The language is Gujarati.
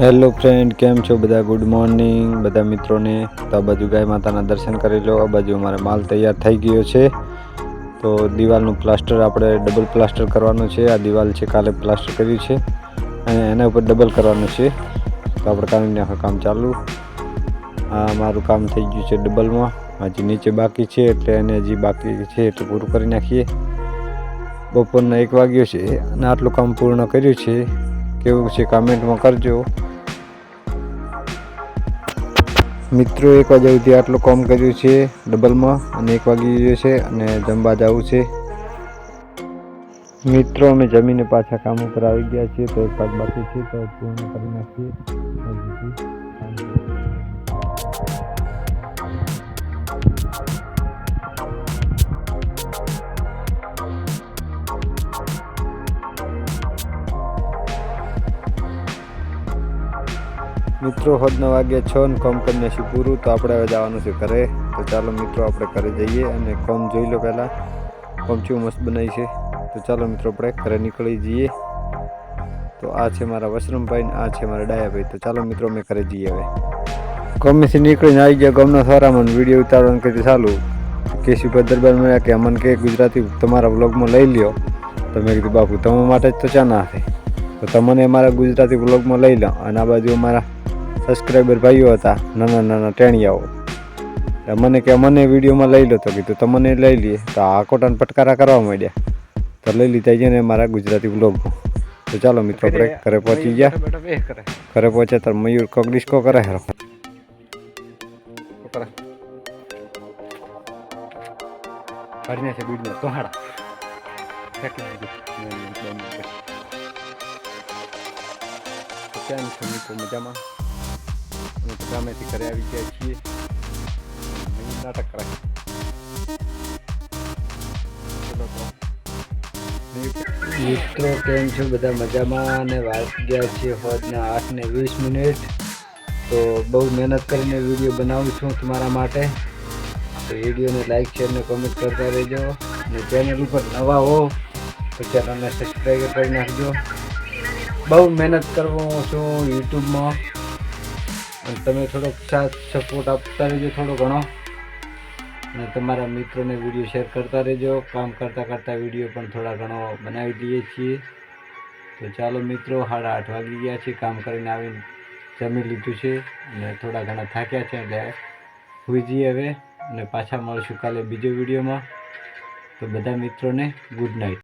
હેલો ફ્રેન્ડ કેમ છો બધા? ગુડ મોર્નિંગ બધા મિત્રોને તો આ બાજુ ગાય માતાના દર્શન કરી લો. આ બાજુ અમારે માલ તૈયાર થઈ ગયો છે. તો દિવાલનું પ્લાસ્ટર આપણે ડબલ પ્લાસ્ટર કરવાનું છે. આ દિવાલ છે કાલે પ્લાસ્ટર કર્યું છે. અને એના ઉપર ડબલ કરવાનું છે. તો આપણે કામ કામ ચાલુ. આ મારું કામ થઈ ગયું છે ડબલમાં. હજી નીચે બાકી છે એટલે એને હજી બાકી છે એટલે પૂરું કરી નાખીએ. બપોરના એક વાગ્યો છે અને આટલું કામ પૂર્ણ કર્યું છે. કેવું છે કમેન્ટમાં કરજો. મિત્રો, એક વાગ્યા સુધી આટલું કામ કર્યું છે, ડબલમાં, અને એક વાગી ગયો છે, અને જમવા જવું છે. મિત્રો, અમે જમીને પાછા કામ ઉપર આવી ગયા છીએ, તો એક ભાગ બાકી છે, તો પૂર્ણ કરી નાખીએ. મિત્રો, હદના વાગ્યા છ ને કોમ કરીને નાખ્યું પૂરું? તો આપણે હવે જવાનું છે ઘરે. તો ચાલો મિત્રો, આપણે ઘરે જઈએ અને કોમ જોઈ લો પહેલાં. કોમ ચેવું મસ્ત બનાવી છે. તો ચાલો મિત્રો, આપણે ઘરે નીકળી જઈએ. તો આ છે મારા વસરમભાઈ ને આ છે મારા ડાયાભાઈ. તો ચાલો મિત્રો, અમે ઘરે જઈએ હવે. કોમેથી નીકળીને આવી ગયા ગમના સારામાં વીડિયો ઉતારવાનું કીધું ચાલુ. કેશુભાઈ દરબાર મળ્યા કે અમને કે ગુજરાતી તમારા વ્લોગમાં લઈ લ્યો. તો મેં કીધું, બાપુ, તમારા માટે જ તો ચા ના થાય તો તમને અમારા ગુજરાતી વ્લોગમાં લઈ લો. અને આ બાજુ અમારા સબસ્ક્રાઈબર ભાઈઓ હતા નાના નાના ટેણિયાઓ. મને કે મને વિડીયોમાં લઈ લો તો કીધું તમને લઈ લઈએ તો આ કોટાને પટકારા કરવા માંડ્યા. તો લઈ લીધા છે ને મારા ગુજરાતી બ્લોગ તો ચાલો મિત્રો આપણે ઘરે પહોંચી ગયા. ઘરે પહોંચ્યા તો મયુર કોક ડિસ્કો કરે હેરો છે બીડને તો કેમ છો મિત્રો મજામાં? અમે તો ગામેથી ઘરે આવી ગયા છીએ નાટક કરાય મિત્રો કેમ છો બધા મજામાં અને વાગ્યા છે હોજના આઠ ને વીસ મિનિટ તો બહુ મહેનત કરીને વીડિયો બનાવું છું તમારા માટે તો વિડીયોને લાઈક શેર ને કોમેન્ટ કરતા રહેજો અને ચેનલ ઉપર નવા હો તો ચેનલને સબસ્ક્રાઈબ કરી નાખજો બહુ મહેનત કરું છું યુટ્યુબમાં અને તમે થોડોક સાથ સપોર્ટ આપતા રહેજો થોડો ઘણો. અને તમારા મિત્રોને વીડિયો શેર કરતા રહેજો. કામ કરતાં કરતાં વીડિયો પણ થોડા ઘણો બનાવી દઈએ છીએ. તો ચાલો મિત્રો, સાડા આઠ વાગી ગયા છે. કામ કરીને આવીને જમી લીધું છે. અને થોડા ઘણા થાક્યા છે એટલે સુઈ જઈએ હવે અને પાછા મળશું કાલે બીજો વિડીયોમાં તો બધા મિત્રોને ગુડ નાઇટ